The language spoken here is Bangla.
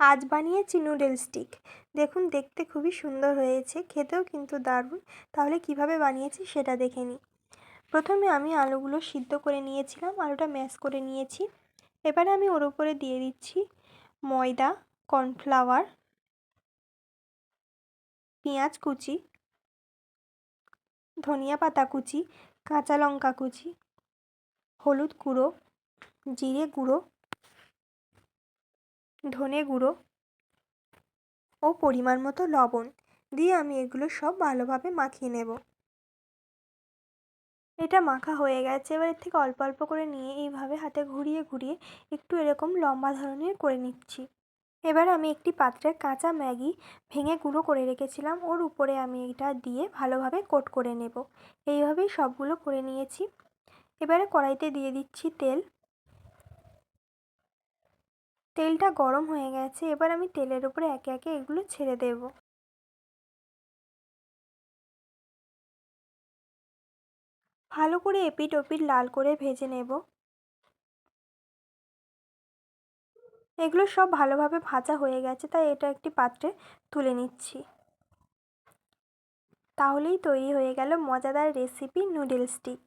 আজ বানিয়েছি নুডল স্টিক। দেখুন, দেখতে খুবই সুন্দর হয়েছে, খেতেও কিন্তু দারুণ। তাহলে কীভাবে বানিয়েছি সেটা দেখে নিই। প্রথমে আমি আলুগুলো সিদ্ধ করে নিয়েছিলাম, আলুটা ম্যাশ করে নিয়েছি। এবারে আমি ওর উপরে দিয়ে দিচ্ছি ময়দা, কর্নফ্লাওয়ার, পেঁয়াজ কুচি, ধনিয়া পাতা কুচি, কাঁচা লঙ্কা কুচি, হলুদ গুঁড়ো, জিরে গুঁড়ো ধনে গুঁড়ো ও পরিমাণ মতো লবণ দিয়ে আমি এগুলো সব ভালোভাবে মাখিয়ে নেব। এটা মাখা হয়ে গেছে। এবার এর থেকে অল্প অল্প করে নিয়ে এইভাবে হাতে ঘুরিয়ে ঘুরিয়ে একটু এরকম লম্বা ধরনের করে নিচ্ছি। এবার আমি একটি পাত্রে কাঁচা ম্যাগি ভেঙে গুঁড়ো করে রেখেছিলাম। ওর উপরে আমি এটা দিয়ে ভালোভাবে কোট করে নেব। এইভাবেই সবগুলো করে নিয়েছি। এবারে কড়াইতে দিয়ে দিচ্ছি তেল। তেলটা গরম হয়ে গেছে, এবার আমি তেলের উপরে একে একে এগুলো ছেড়ে দেব। ভালো করে এপিট ওপিট লাল করে ভেজে নেব। এগুলো সব ভালোভাবে ভাজা হয়ে গেছে, তাই এটা একটি পাত্রে তুলে নিচ্ছি। তাহলেই তৈরি হয়ে গেল মজাদার রেসিপি নুডল স্টিক।